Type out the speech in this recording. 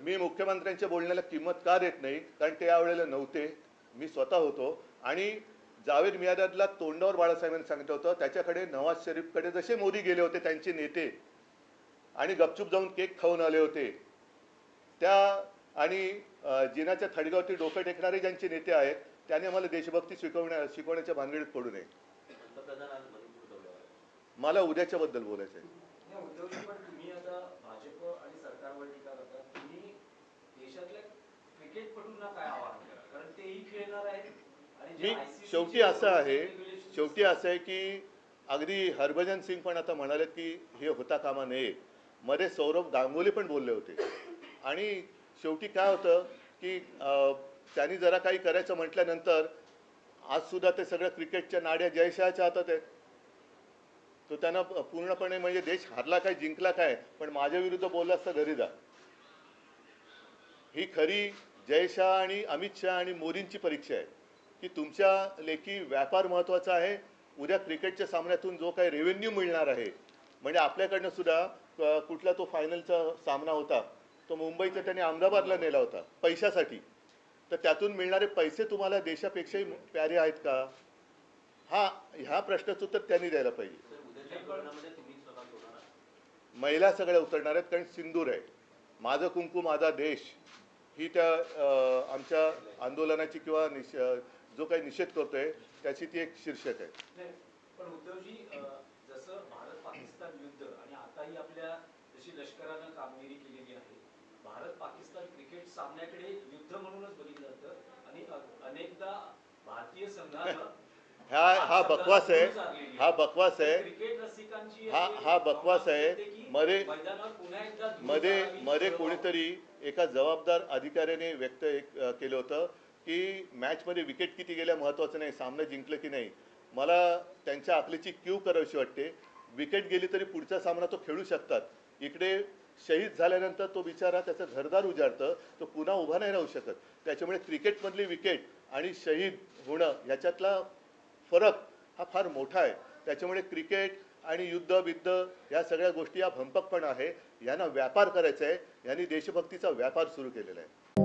मी मुख्यमंत्र्यांच्या बोलण्याला किंमत का देत नाही कारण ते यावेळेला नव्हते. मी स्वतः होतो. आणि जावेद मियादादला तोंडावर बाळासाहेबांनी सांगितलं होतं त्याच्याकडे नवाज शरीफकडे जसे मोदी गेले होते त्यांचे नेते आणि गपचूप जाऊन केक खाऊन आले होते. त्या आणि जिनाच्या थडगावती डोकं टेकणारे ज्यांचे नेते आहेत त्याने आम्हाला देशभक्ती शिकवण्या शिकवण्याच्या भानगडीत पडू नये. मला उद्याच्या बद्दल बोलायचं आहे नाही उद्धवजी पण तुम्ही आता भाजप आणि सरकारवर टीका करता तुम्ही देशातल्या क्रिकेटपटूंना काय आवाहन करा कारण तेही खेळणार आहेत आणि जे मी शेवटी असं आहे शेवटी असं आहे की अगदी हरभजन सिंग पण आता म्हणाले की हे होता कामा नये. मध्ये सौरभ गांगुली पण बोलले होते. आणि शेवटी काय होतं की त्यांनी जरा काही करायचं म्हटल्यानंतर आज सुद्धा ते सगळं क्रिकेटच्या नाड्या जयशहाच्या हातात आहेत. तो त्यांना पूर्णपणे म्हणजे देश हारला काय जिंकला काय पण माझ्या विरुद्ध बोलला असता घरी जा. ही खरी जयशहा आणि अमित शहा आणि मोदींची परीक्षा आहे. की तुमच्या लेखी व्यापार महत्त्वाचा आहे. उद्या क्रिकेटच्या सामन्यातून जो काही रेव्हेन्यू मिळणार आहे म्हणजे आपल्याकडनं सुद्धा कुठला तो फायनलचा सामना होता तो मुंबईचा त्यांनी अहमदाबादला नेला होता पैशासाठी. तर त्यातून मिळणारे पैसे तुम्हाला देशापेक्षाही प्यारे आहेत का? हा ह्या प्रश्नाचं उत्तर त्यांनी द्यायला पाहिजे. महिला सगळ्या उतरणार आहेत कारण सिंदूर आहे. माझं कुंकू माझा देश ही त्या आमच्या आंदोलनाची किंवा निष जो काही निषेध करतोय त्याची ती एक शीर्षक आहे पण उद्धवजी जसं भारत पाकिस्तान युद्ध आणि आताही आपल्या जशी लष्करानं कामगिरी केलेली आहे भारत पाकिस्तान क्रिकेट सामन्याकडे युद्ध म्हणूनच बघितलं जातं आणि अनेकदा भारतीय संघानं हा हा बकवास आहे हा बकवास आहे हा- हा बकवास आहे. मध्ये- मध्ये मध्ये कोणीतरी एका जबाबदार अधिकाऱ्याने व्यक्त केलं होतं की मॅचमध्ये विकेट किती गेल्या महत्त्वाचं नाही सामनं जिंकलं की नाही. मला त्यांच्या अकलेची क्यू करावीशी वाटते. विकेट गेली तरी पुढचा सामना तो खेळू शकतात. इकडे शहीद झाल्यानंतर तो बिचारा त्याचं घरदार उजाडतं तो पुन्हा उभा नाही राहू शकत. त्याच्यामुळे क्रिकेटमधली विकेट आणि शहीद होणं ह्याच्यातला फरक हा फार मोठा आहे. त्याच्यामुळे क्रिकेट आणि युद्ध बिद्ध या सगळ्या गोष्टी या भंपकपण आहे. यांना व्यापार करायचा आहे यांनी देशभक्तीचा व्यापार सुरू केलेला आहे.